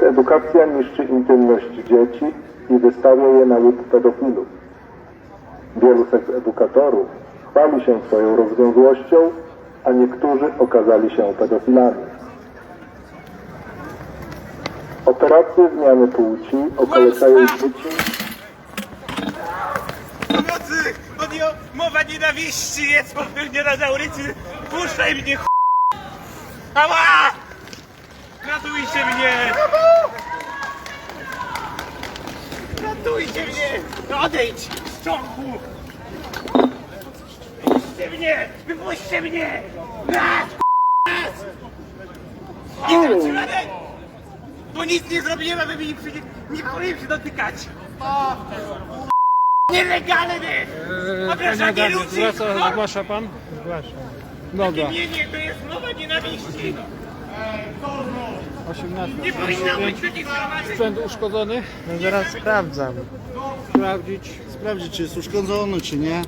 Seksedukacja niszczy intymność dzieci i wystawia je na łup pedofilów. Wielu seksedukatorów chwali się swoją rozwiązłością, a niektórzy okazali się pedofilami. Operacje zmiany płci okaleczają dzieci Pomocy! Mowa nienawiści jest powtórniona na ulicy! Puszczaj mnie, ch... Ała! Ratujcie mnie! Ratujcie mnie! No Odejdź! Z ciągu! Wypuśćcie mnie! Wypuśćcie mnie! Raz! Raz! Nie zatrzymane! Bo nic nie zrobiłem, aby mi nie przy... Nie powinien się dotykać! Nielegalny! Obrażanie ludzi! Zgłasza, zgłasza pan? Zgłaszam. Dobra, Imienie to jest mowa nienawiści! 18. Nie powinno być takich! Sprzęt uszkodzony? No zaraz sprawdzam. Sprawdzić. Sprawdzić, czy jest uszkodzony, czy nie.